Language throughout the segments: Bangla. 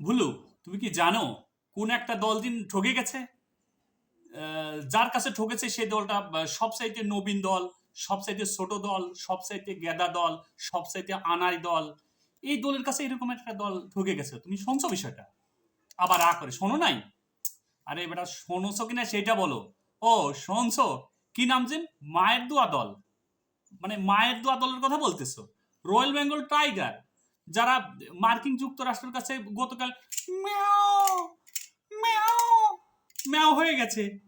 ভুলু তুমি কি জানো কোন একটা দল দিন ঠকে গেছে? যার কাছে ঠকেছে সেই দলটা আহ, সবচাইতে নবীন দল সবচাইতে ছোট দল সবচাইতে গেদা দল সবচাইতে আনাই দল এই দলের কাছে এরকম একটা দল ঠকে গেছে। তুমি শুনছো বিষয়টা? আবার আ করে শোনো নাই? আরে বেটা শোনছো কিনা সেটা বলো। ও শুনছো? কি নাম যে মায়ের দোয়া দল। মানে মায়ের দোয়া দলের কথা বলতেছো। Royal Bengal tiger. যারা মার্কিন যুক্তরাষ্ট্রের কাছে গতকাল ম্যাও ম্যাও হয়ে গেছে।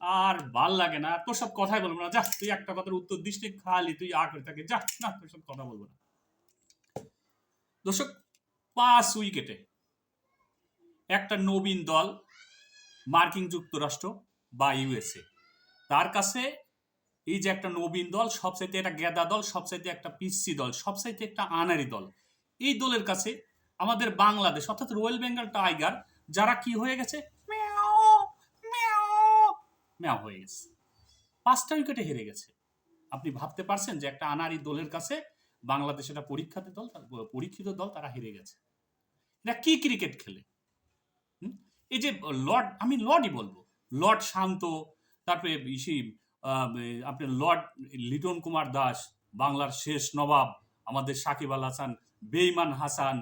আর ভালো লাগে না। তোর সব কথাই বলব না। যা, তুই একটা কথার উত্তর দিস খালি তুই আ করে থাকে। যা, না, তোর সব কথা বলব না। দর্শক, পাঁচ উইকেটে একটা নবীন দল মার্কিন যুক্তরাষ্ট্র বা ইউএসএ তার কাছে এই যে একটা নবীন দল সবচাইতে একটা গেদা দল সবচাইতে একটা পিসি দল সবচাইতে একটা আনারি দল। এই দলের কাছে আমাদের বাংলাদেশ অর্থাৎ রয়্যাল বেঙ্গল টাইগার যারা কি হয়ে গেছে? ম্যাও হয়ে গেছে। পাঁচটা উইকেটে হেরে গেছে। আপনি ভাবতে পারছেন যে একটা আনারি দলের কাছে বাংলাদেশ একটা পরীক্ষাতে দল পরীক্ষিত দল তারা হেরে গেছে। এরা কি ক্রিকেট খেলে? এই যে লর্ড আমি লর্ডই বলব। লর্ড শান্ত তারপরে আহ, আপনার লর্ড লিটন কুমার দাস, বাংলার শেষ নবাব আমাদের সাকিব আল হাসান বেইমান হাসান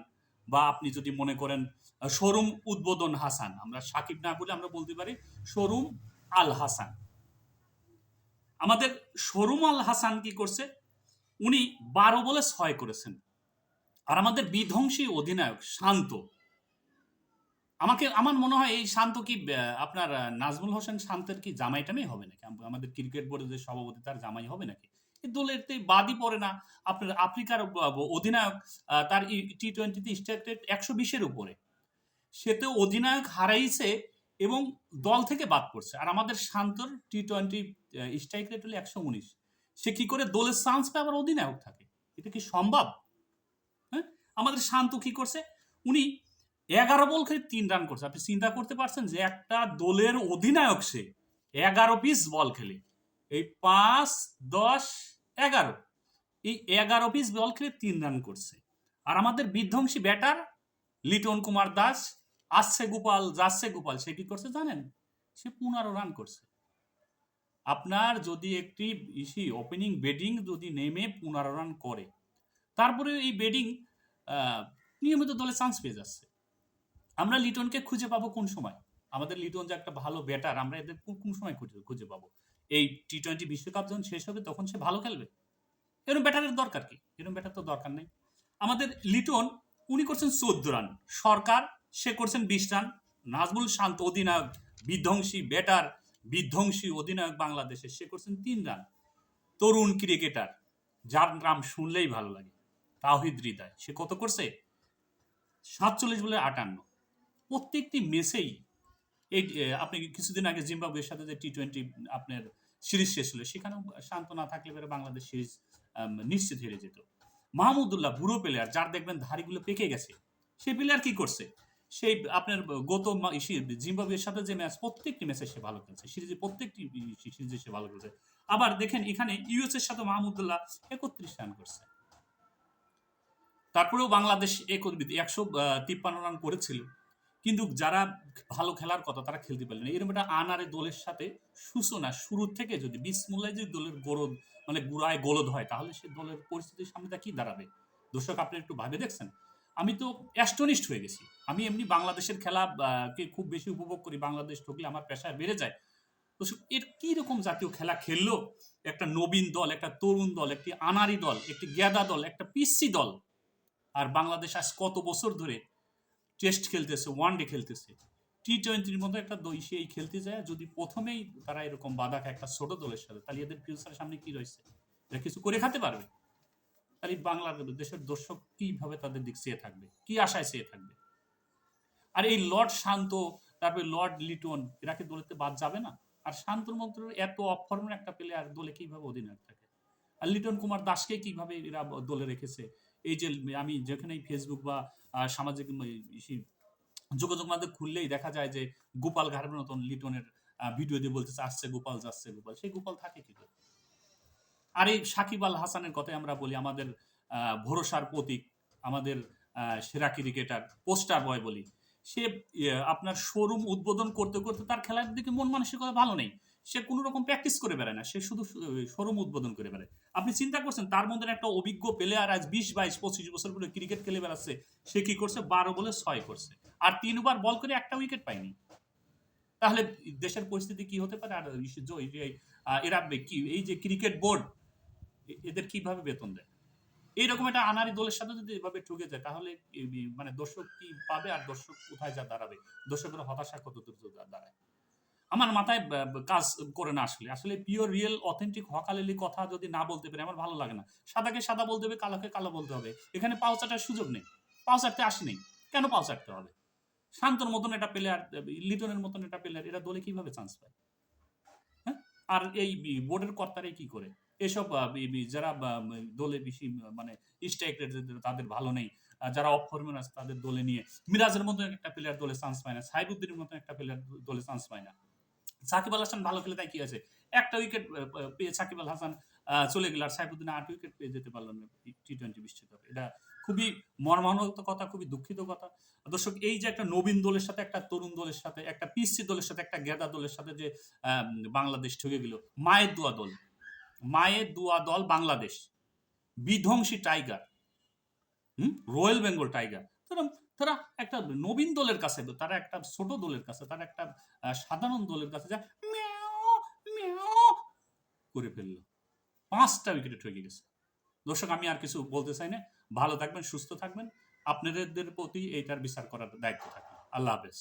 বা আপনি যদি মনে করেন, শোরুম উদ্বোধন হাসান, আমরা সাকিব না বলে আমরা বলতে পারি শোরুম আল হাসান। আমাদের শোরুম আল হাসান কি করছে? উনি বারো বলে ছয় করেছেন। আর আমাদের বিধ্বংসী অধিনায়ক শান্ত আমাকে, আমার মনে হয় এই শান্ত কি আপনার নাজমুল হোসেন শান্তের কি জামাই টামাই হবে নাকি? আমাদের ক্রিকেট বোর্ডের যে সভাপতি, তার জামাই হবে নাকি? দলের বাদই পড়ে না। আপনার আফ্রিকার অধিনায়ক তার টি টোয়েন্টিতে স্ট্রাইক রেট একশো বিশের উপরে। সে তো অধিনায়ক হারাইছে এবং দল থেকে বাদ পড়ছে। আর আমাদের শান্তর টি টোয়েন্টি স্ট্রাইক রেট হলো একশো উনিশ। সে কি করে দলের চান্স পায় আবার অধিনায়ক থাকে? এটা কি সম্ভব? হ্যাঁ? আমাদের শান্ত কি করছে? উনি এগারো বল খেলে তিন রান করছে। আপনি চিন্তা করতে পারছেন যে একটা দলের অধিনায়ক সে এগারো পিস বল খেলে। এই পাঁচ, দশ, এগারো, এই এগারো পিস বল খেলে তিন রান করছে। আর আমাদের বিধ্বংসী ব্যাটার লিটন কুমার দাস, আসছে গোপাল, যাচ্ছে গোপাল, সে কি করছে জানেন? সে পনেরো রান করছে। আপনার যদি একটি ইসি ওপেনিং ব্যাটিং যদি নেমে পনেরো রান করে, তারপরে এই ব্যাটিং নিয়মিত দলে চান্স পেয়ে যাচ্ছে। আমরা লিটনকে খুঁজে পাবো কোন সময়? আমাদের লিটন যে একটা ভালো ব্যাটার আমরা এদের কোন সময় খুঁজে খুঁজে পাবো? এই টি টোয়েন্টি বিশ্বকাপ যখন শেষ হবে, তখন সে ভালো খেলবে। এরকম ব্যাটারের দরকার কি? এরকম ব্যাটার তো দরকার নেই। আমাদের লিটন, উনি করছেন চোদ্দ রান সরকার, সে করছেন বিশ রান নাজমুল শান্ত, অধিনায়ক, বিধ্বংসী ব্যাটার বিধ্বংসী অধিনায়ক বাংলাদেশে, সে করছেন তিন রান তরুণ ক্রিকেটার যার নাম শুনলেই ভালো লাগে। তাহিদ হৃদয়, সে কত করছে? সাতচল্লিশ বলে আটান্ন। প্রত্যেকটি ম্যাচেই এই আপনি কিছুদিন আগে জিম্বাবুয়ের সাথে যে টি টোয়েন্টি আপনার সিরিজ শেষ হলো, সেখানেও শান্ত না থাকলে পরে বাংলাদেশ সিরিজ নিশ্চিত হেরে যেত। মাহমুদুল্লাহ বুড়ো প্লেয়ার যার দেখবেন ধারিগুলো পেকে গেছে, সেই প্লেয়ার কি করছে? সেই আপনার গৌতম মা- জিম্বাবুয়ের সাথে যে ম্যাচ প্রত্যেকটি ম্যাচে সে ভালো খেলছে, সিরিজে প্রত্যেকটি সিরিজে সে ভালো খেলছে। আবার দেখেন এখানে ইউএস এর সাথে মাহমুদুল্লাহ একত্রিশ রান করছে। তারপরেও বাংলাদেশ একশো তিপ্পান্ন রান করেছিল। কিন্তু যারা ভালো খেলার কথা তারা খেলতে পারলেন। এরকম একটা আনারে দলের সাথে সূচনা শুরু থেকে যদি বিসমুল্লায় যদি দলের গরদ মানে গুড়ায় গোলদ হয়, তাহলে সে দলের পরিস্থিতির সামনে তা কি দাঁড়াবে? দর্শক, আপনি একটু ভাবে দেখছেন? আমি তো অ্যাস্টনিস্ট হয়ে গেছি। আমি এমনি বাংলাদেশের খেলা কে খুব বেশি উপভোগ করি, বাংলাদেশ ঠকলে আমার পেশায় বেড়ে যায়। দর্শক, এর কি রকম জাতীয় খেলা খেললো? একটা নবীন দল, একটা তরুণ দল, একটি আনারি দল, একটি গ্যাদা দল, একটা পিসি দল। আর বাংলাদেশ আজ কত বছর ধরে টেস্ট খেলতেছে ওয়ান ডে খেলতেছে। টি টোয়েন্টির মতো একটা দই সেই খেলতে যায়, যদি প্রথমেই তারা এরকম বাধা খায় একটা ছোট দলের সাথে, তাহলে এদের ফিউচারের সামনে কি রয়েছে? এরা কিছু করে খেতে পারবে। তাহলে বাংলাদেশের দর্শক কীভাবে তাদের দিক চেয়ে থাকবে? কি আশায় চেয়ে থাকবে? আর এই লর্ড শান্ত, তারপরে লর্ড লিটন, এরা কি দলেতে বাদ যাবে না? আর শান্তর মন্ত্র এত অফর্মের একটা প্লেয়ার দলে কীভাবে অধিনায়ক থাকে? আর লিটন কুমার দাসকে কীভাবে এরা দলে রেখেছে? এই যে আমি যেখানে ফেসবুক বা সামাজিক যোগাযোগ মাধ্যম খুললেই দেখা যায় যে গোপাল ঘাড়ের মতন লিটনের ভিডিও দিয়ে বলতেছে আসছে গোপাল যাচ্ছে গোপাল। সেই গোপাল থাকে কি করে? আর এই সাকিব আল হাসানের কথাই আমরা বলি আমাদের ভরসার প্রতীক আমাদের সেরা ক্রিকেটার পোস্টার বয় বলি। সে ইয়ে, আপনার শোরুম উদ্বোধন করতে করতে তার খেলার দিকে মন মানসিকতা ভালো নেই। সে কোনো রকম প্র্যাকটিস করে বেড়ায় না, সে শুধু শোরুম উদ্বোধন করে বেড়ায়। আপনি চিন্তা করছেন, তার মধ্যে একটা অভিজ্ঞ প্লেয়ার আজ বিশ, বাইশ, পঁচিশ বছর ধরে ক্রিকেট খেলে বেড়াচ্ছে, সে কি করছে? বারো বলে ছয় করছে। আর তিনবার বল করে একটা উইকেট পায়নি। তাহলে দেশের পরিস্থিতি কি হতে পারে? আর এরা কি, এই যে ক্রিকেট বোর্ড এদের কীভাবে বেতন দেয়? এইরকম একটা আনারি দলের সাথে যদি এভাবে ঠুকে যায়, তাহলে মানে দর্শক কি পাবে? আর দর্শক কোথায় যা দাঁড়াবে? দর্শকের হতাশা কত দূর দাঁড়ায়? আমার মাথায় কাজ করে না আসলে। আসলে পিওর রিয়েল অথেন্টিক হকালেলি কথা যদি না বলতে পারে, আমার ভালো লাগে না। সাদাকে সাদা বলতে হবে, কালোকে কালো বলতে হবে। এখানে পাও চাটার সুযোগ নেই। পাও চাটতে আসে নেই। কেন পাও চাটতে হবে? শান্তর মতন একটা প্লেয়ার লিটনের মতন একটা প্লেয়ার এরা দলে কীভাবে চান্স পায়? হ্যাঁ? আর এই বোর্ডের কর্তারাই কি করে? এসব যারা দলে বেশি মানে স্ট্রাইক তাদের ভালো নেই। যারা অফ ফর্মের আছে, তাদের দলে নিয়ে। মিরাজের মতন একটা প্লেয়ার দলে চান্স পায় না। সাইবুদ্দিনের মতন একটা প্লেয়ার দলে চান্স পায় না। সাকিব আল হাসান ভালো খেলে তাই কি আছে একটা উইকেট পেয়ে সাকিব আল হাসান চলে গেল আর সাইবুদ্দিন আট উইকেট পেয়ে যেতে পারল না টি টোয়েন্টি বিশ্বকাপে। এটা খুবই মর্মাহত কথা, খুবই দুঃখিত কথা। দর্শক, এই যে একটা নবীন দলের সাথে, একটা তরুণ দলের সাথে, একটা পিসি দলের সাথে, একটা গেদা দলের সাথে যে বাংলাদেশ ঠকে গেল, মায়ের দোয়া দল, মায়ের দোয়া দল বাংলাদেশ, বিধ্বংসী টাইগার, হুম রয়্যাল বেঙ্গল টাইগার। তারা একটা নবীন দলের কাছে তারা একটা ছোট দলের কাছে, তারা একটা সাধারণ দলের কাছে যা করে ফেলল। পাঁচটা উইকেটে ঠকে গেছে। দর্শক, আমি আর কিছু বলতে চাই না। ভালো থাকবেন, সুস্থ থাকবেন। আপনাদের প্রতি এইটার বিচার করার দায়িত্ব থাকবে। আল্লাহ হাফেজ।